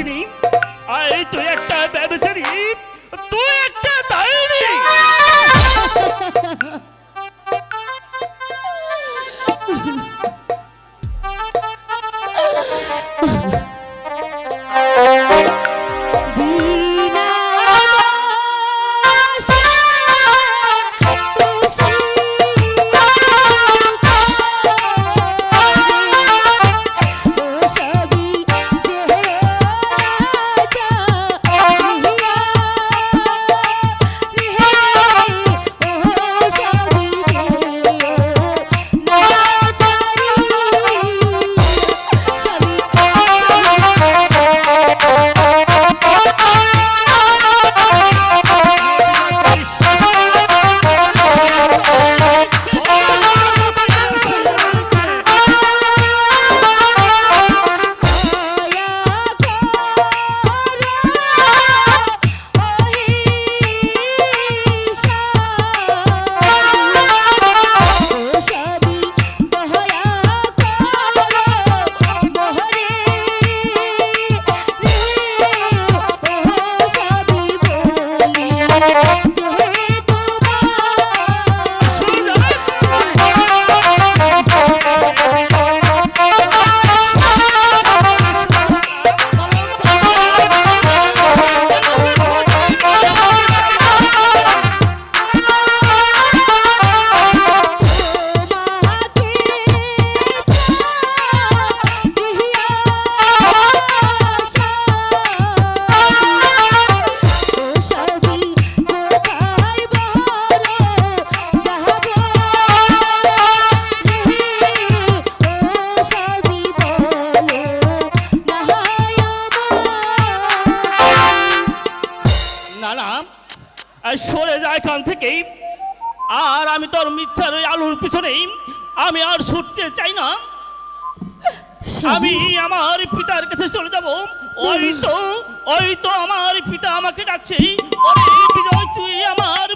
ডাকিনি এই তুই একটা ব্যবচারী Thank you. সরে যায় এখান থেকেই। আর আমি তোর মিথ্যার ওই আলুর পিছনেই আমি আর ছুটতে চাই না। আমি আমার পিতার কাছে চলে যাব। ওই তো ওই তো আমার পিতা আমাকে ডাকছে। তুই বিজয় তুই আমার